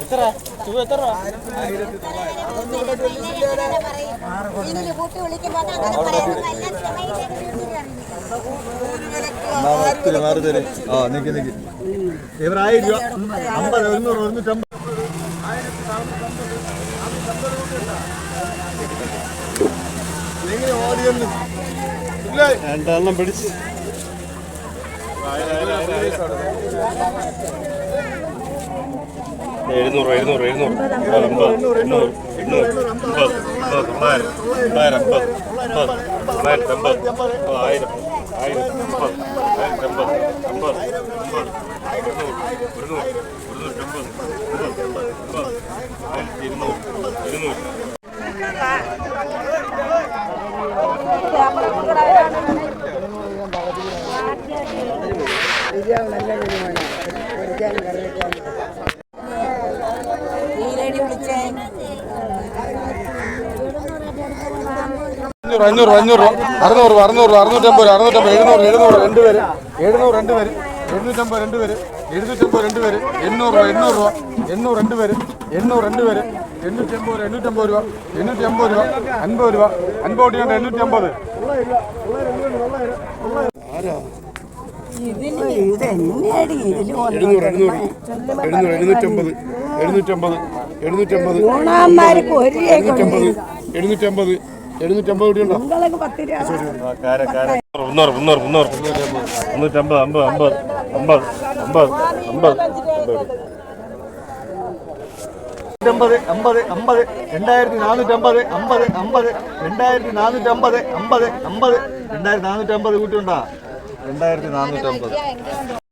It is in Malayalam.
എത്ര? തുക എത്ര? മാറി തരേ. ആ നിക്ക് നിക്ക്. ഇവരായിരം രൂപ. അമ്പത് ഒരുന്നൂറ് ഒരുന്നൂറ്റമ്പത്. രണ്ടെണ്ണം പിടിച്ച്. എഴുന്നൂറ് എഴുന്നൂറ് എഴുന്നൂറ്. എണ്ണൂറ് എണ്ണൂറ് തൊള്ളായിരം തൊള്ളായിരത്തി അമ്പത് ആയിരം ആയിരത്തി അമ്പത് അമ്പത് അമ്പത് അമ്പത് ഇരുന്നൂറ് അഞ്ഞൂറ് അഞ്ഞൂറ്. അറുന്നൂറ് അറുന്നൂറ് അറുന്നൂറ്റമ്പത് അറുന്നൂറ്റമ്പത് എഴുന്നൂറ് എഴുന്നൂറ് രണ്ട് പേര്. എഴുന്നൂറ് രണ്ട് പേര്. എഴുന്നൂറ്റമ്പത് രണ്ട് പേര് എഴുന്നൂറ്റമ്പത് രണ്ട് പേര് എണ്ണൂറ് രൂപ എണ്ണൂറ് രൂപ എണ്ണൂറ് രണ്ട് പേര് എണ്ണൂറ് രണ്ട് പേര് എണ്ണൂറ്റമ്പത് രൂപ എണ്ണൂറ്റമ്പത് രൂപ എണ്ണൂറ്റി അമ്പത് രൂപ അൻപത് രൂപ അൻപത് രൂപ കൊണ്ട് എണ്ണൂറ്റി അമ്പത് എഴുന്നൂറ് എഴുന്നൂറ് എഴുന്നൂറ് എഴുന്നൂറ്റമ്പത് എഴുന്നൂറ്റമ്പത് എഴുന്നൂറ്റമ്പത് എഴുന്നൂറ്റമ്പത് എഴുന്നൂറ്റമ്പത് എഴുന്നൂറ്റമ്പത് കൂടി ഉണ്ടോ? മുന്നൂറ് മുന്നൂറ് മുന്നൂറ് മുന്നൂറ്റമ്പത് അമ്പത് അമ്പത് അമ്പത് അമ്പത് അമ്പത്. അമ്പത് അമ്പത് അമ്പത് രണ്ടായിരത്തി നാനൂറ്റമ്പത് അമ്പത് അമ്പത് രണ്ടായിരത്തി നാനൂറ്റമ്പത് അമ്പത് അമ്പത് രണ്ടായിരത്തി നാനൂറ്റമ്പത് കൂട്ടിയുണ്ടാ രണ്ടായിരത്തി നാനൂറ്റമ്പത്.